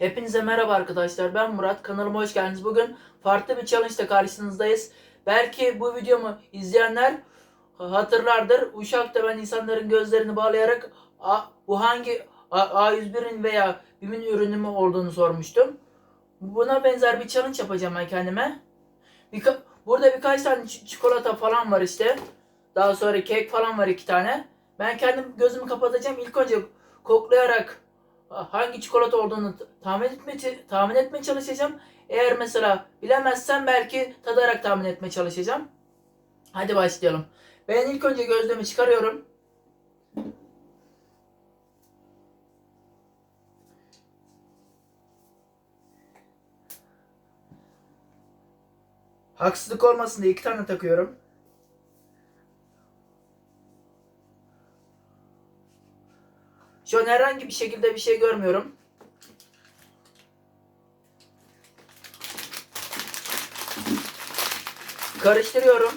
Hepinize merhaba arkadaşlar. Ben Murat. Kanalıma hoş geldiniz. Bugün farklı bir challenge ile karşınızdayız. Belki bu videomu izleyenler hatırlardır. Uşak'ta ben insanların gözlerini bağlayarak A- bu hangi A- A101'in veya BİM'in ürünü mü olduğunu sormuştum. Buna benzer bir challenge yapacağım ben kendime. Birka- Burada birkaç tane çikolata falan var işte. Daha sonra kek falan var iki tane. Ben kendim gözümü kapatacağım. İlk önce koklayarak hangi çikolata olduğunu tahmin etme tahmin etmeye çalışacağım. Eğer mesela bilemezsem belki tadarak tahmin etmeye çalışacağım. Hadi başlayalım. Ben ilk önce gözlüğümü çıkarıyorum. Haksızlık olmasın diye iki tane takıyorum. Şu an herhangi bir şekilde bir şey görmüyorum. Karıştırıyorum.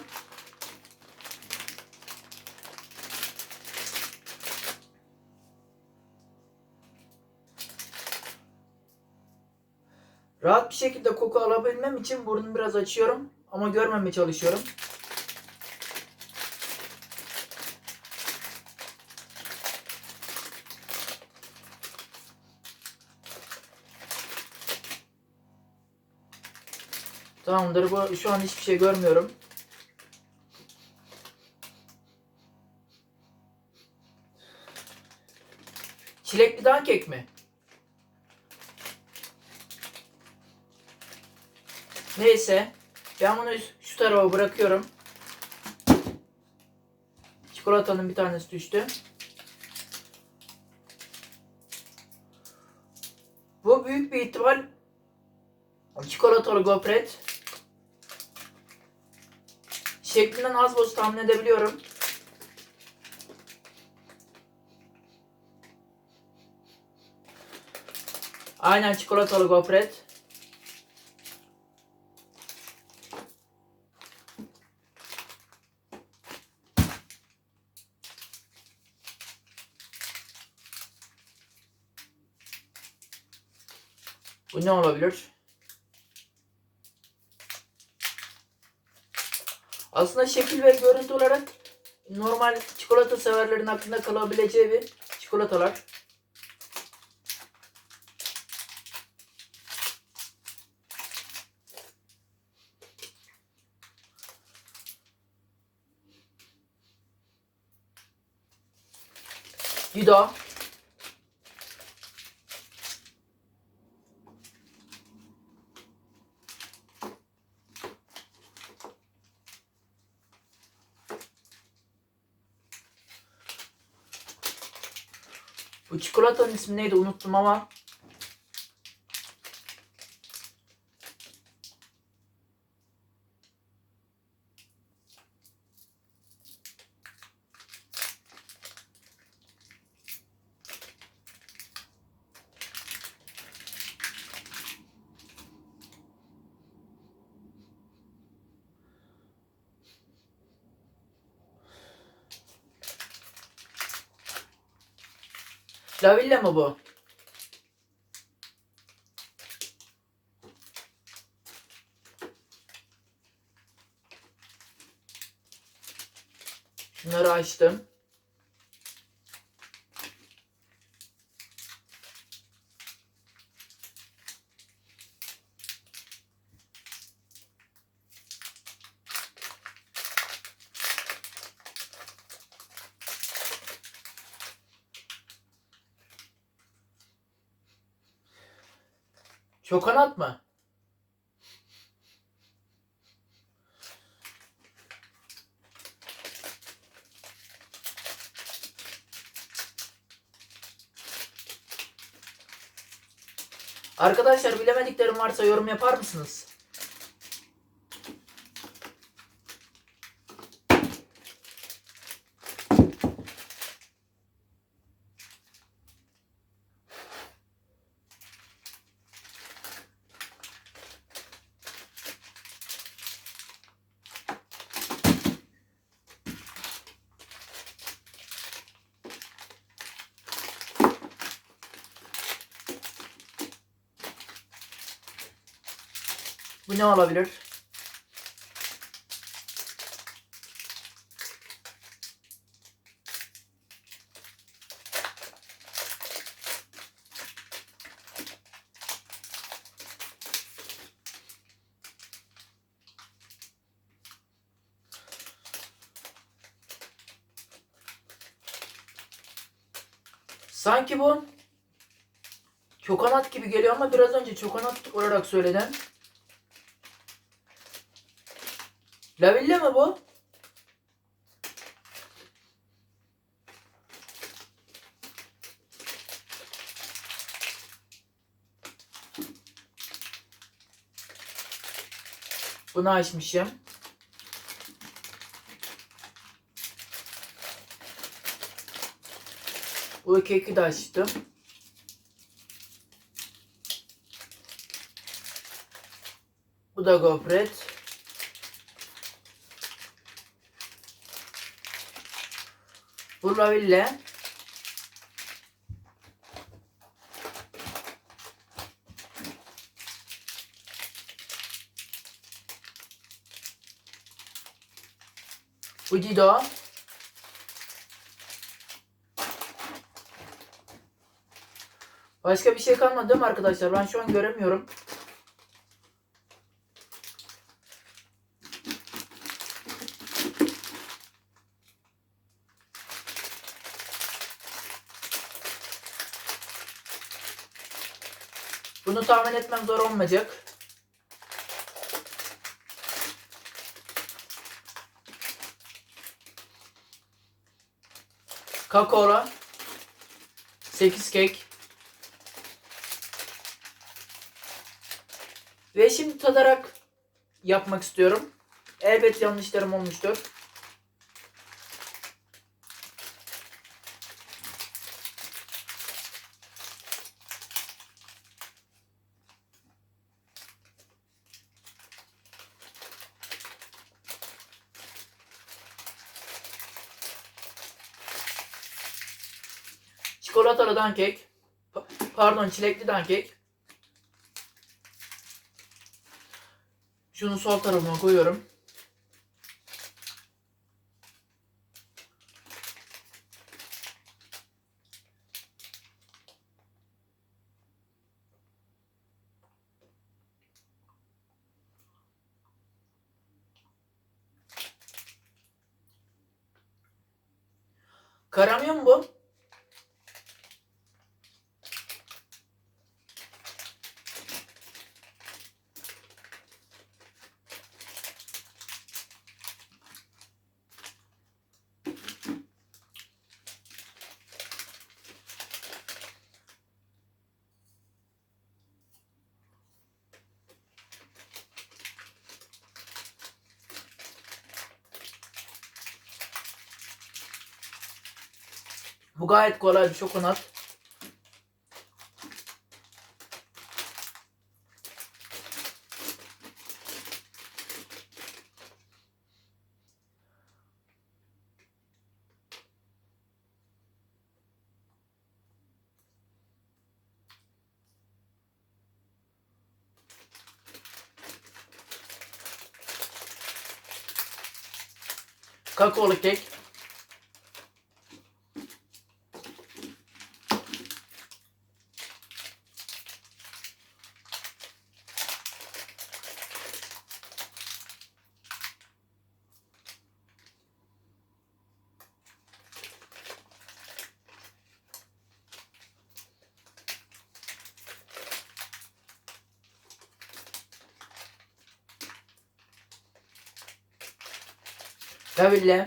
Rahat bir şekilde koku alabilmem için burnumu biraz açıyorum ama görmemeye çalışıyorum. Tamamdır. Bu şu an hiçbir şey görmüyorum. Çilekli dankek mi? Neyse. Ben bunu şu tarafa bırakıyorum. Çikolatanın bir tanesi düştü. Bu büyük bir ihtimal çikolatalı gofret. Şeklinden az boz tahmin edebiliyorum. Aynen çikolatalı gofret. Bu ne olabilir? Aslında şekil ve görüntü olarak normal çikolata severlerin aklında kalabileceği bir çikolatalar. Dido. Bu çikolatanın ismi neydi unuttum ama. Lavilla mı bu? Şunları açtım. Çokonat mı? Arkadaşlar bilemediklerim varsa yorum yapar mısınız? Bu ne olabilir? Sanki bu çokonat gibi geliyor ama biraz önce çokonat olarak söylenen. Laville mi bu? Bunu açmışım. Bu keki de açtım. Bu da gofret. Bu laville. Bu Dido. Başka bir şey kalmadı mi arkadaşlar? Ben şu an göremiyorum. Bunu tahmin etmem zor olmayacak. Kakaola 8 kek Ve şimdi tadarak yapmak istiyorum. Elbet yanlışlarım olmuştur. Çikolatalı dankek. Pa- Pardon çilekli dankek. Şunu sol tarafıma koyuyorum. Bu gayet kolay bir çokonat. Kakaolu kek. Laville.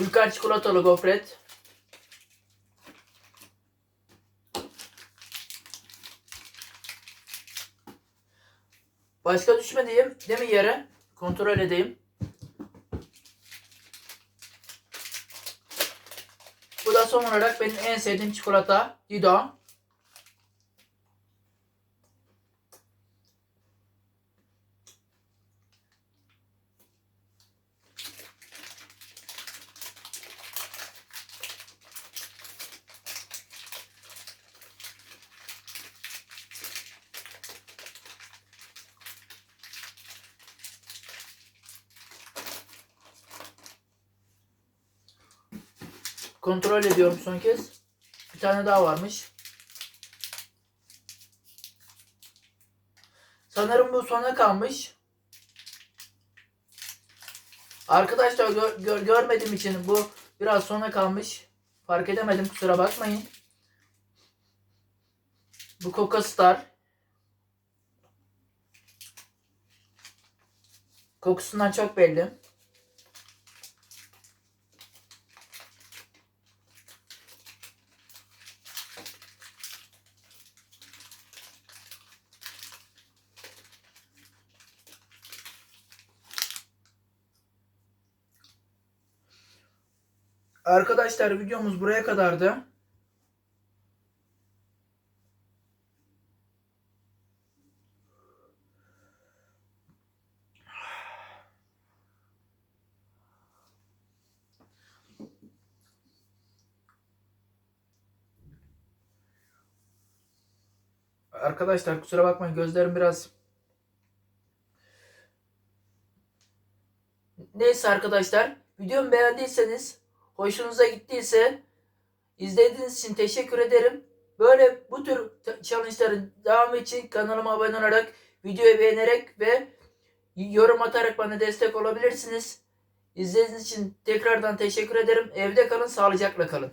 Ülker çikolatalı gofret. Başka düşmediğim değil mi yere? Kontrol edeyim. Bu da son olarak benim en sevdiğim çikolata. Didon. Kontrol ediyorum son kez. Bir tane daha varmış. Sanırım bu sona kalmış. Arkadaşlar gör- gör- görmediğim için bu biraz sona kalmış. Fark edemedim kusura bakmayın. Bu Coca Star. Kokusundan çok belli. Arkadaşlar videomuz buraya kadardı. Arkadaşlar kusura bakmayın gözlerim biraz Neyse arkadaşlar videomu beğendiyseniz hoşunuza gittiyse izlediğiniz için teşekkür ederim. Böyle bu tür challenge'ların devamı için kanalıma abone olarak videoyu beğenerek ve yorum atarak bana destek olabilirsiniz. İzlediğiniz için tekrardan teşekkür ederim. Evde kalın, sağlıcakla kalın.